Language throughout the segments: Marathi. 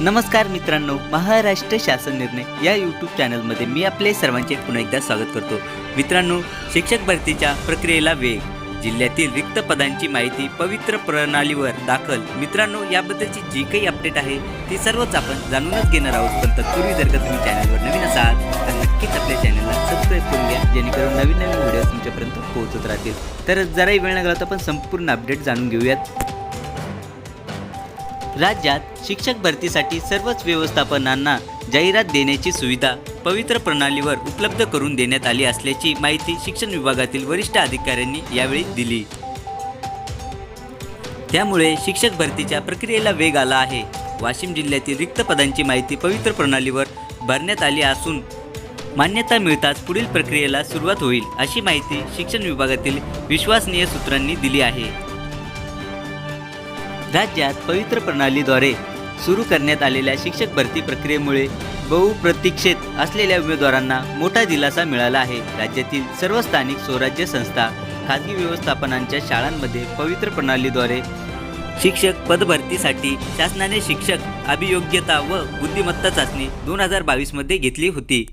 नमस्कार मित्रांनो महाराष्ट्र शासन निर्णय. या यूट्यूब चॅनलमध्ये मी आपले सर्वांचे पुन्हा एकदा स्वागत करतो. मित्रांनो शिक्षक भरतीच्या प्रक्रियेला वेग. जिल्ह्यातील रिक्त पदांची माहिती पवित्र प्रणालीवर दाखल. मित्रांनो याबद्दलची जी काही अपडेट आहे ती सर्वच आपण जाणूनच घेणार आहोत. पण तत्पूर्वी जर का तुम्ही चॅनलवर नवीन असाल तर नक्कीच आपल्या चॅनलला सबस्क्राईब करून घ्या जेणेकरून नवीन नवीन व्हिडिओ तुमच्यापर्यंत पोहोचत राहतील. तर जराही वेळ न घालवता तर आपण संपूर्ण अपडेट जाणून घेऊयात. राज्यात शिक्षक भरतीसाठी सर्वच व्यवस्थापनांना जाहिरात देण्याची सुविधा पवित्र प्रणालीवर उपलब्ध करून देण्यात आली असल्याची माहिती शिक्षण विभागातील वरिष्ठ अधिकाऱ्यांनी यावेळी दिली. त्यामुळे शिक्षक भरतीच्या प्रक्रियेला वेग आला आहे. वाशिम जिल्ह्यातील रिक्त पदांची माहिती पवित्र प्रणालीवर भरण्यात आली असून मान्यता मिळताच पुढील प्रक्रियेला सुरुवात होईल अशी माहिती शिक्षण विभागातील विश्वसनीय सूत्रांनी दिली आहे. राज्यात पवित्र प्रणालीद्वारे सुरू करण्यात आलेल्या शिक्षक भरती प्रक्रियेमुळे बहुप्रतीक्षेत असलेल्या उमेदवारांना मोठा दिलासा मिळाला आहे. राज्यातील सर्व स्थानिक स्वराज्य संस्था खाजगी व्यवस्थापनांच्या शाळांमध्ये पवित्र प्रणालीद्वारे शिक्षक पदभरतीसाठी शासनाने शिक्षक अभियोग्यता व बुद्धिमत्ता चाचणी दोन हजार बावीसमध्ये घेतली होती.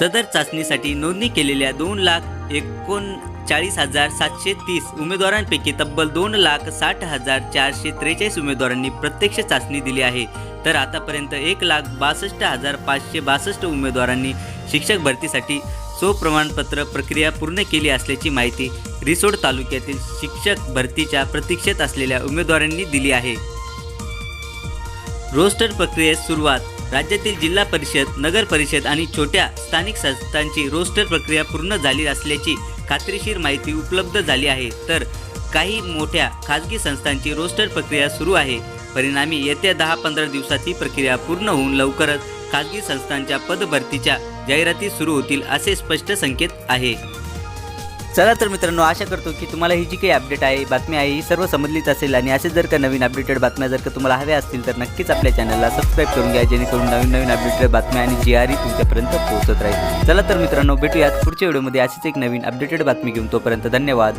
सदर चाचणीसाठी नोंदणी केलेल्या दोन लाख एकोण चाळीस हजार सातशे तीस उमेदवारांपैकी तब्बल दोन लाख साठ हजार चारशे त्रेचाळीस उमेदवारांनी प्रत्यक्ष चाचणी दिली आहे. तर आतापर्यंत एक लाख बासष्ट हजार पाचशे बासष्ट उमेदवारांनी शिक्षक भरतीसाठी स्वप्रमाणपत्र प्रक्रिया पूर्ण केली असल्याची माहिती रिसोड तालुक्यातील शिक्षक भरतीच्या प्रतीक्षेत असलेल्या उमेदवारांनी दिली आहे. रोस्टर प्रक्रियेस सुरुवात राज्यातील जिल्हा परिषद नगर परिषद आणि छोट्या स्थानिक संस्थांची रोस्टर प्रक्रिया पूर्ण झाली असल्याची खात्रीशीर माहिती उपलब्ध झाली आहे. तर काही मोठ्या खाजगी संस्थांची रोस्टर प्रक्रिया सुरू आहे. परिणामी येत्या दहा पंधरा दिवसात ही प्रक्रिया पूर्ण होऊन लवकरच खाजगी संस्थांच्या पदभरतीच्या जाहिराती सुरू होतील असे स्पष्ट संकेत आहे. चला तर मित्रांनो आशा करतो की तुम्हाला ही जी काही अपडेट आहे बातमी आहे ही सर्व समजलीच असेल आणि असेच जर का नवीन अपडेटेड बातम्या जर का तुम्हाला हव्या असतील तर नक्कीच आपल्या चॅनलला सबस्क्राईब करून घ्या जेणेकरून नवीन नवीन अपडेटेड बातम्या आणि जी आर तुमच्यापर्यंत पोहोचत राहील. चला तर मित्रांनो भेटूयात पुढच्या व्हिडिओमध्ये अशीच एक नवीन अपडेटेड बातमी घेऊन. तोपर्यंत धन्यवाद.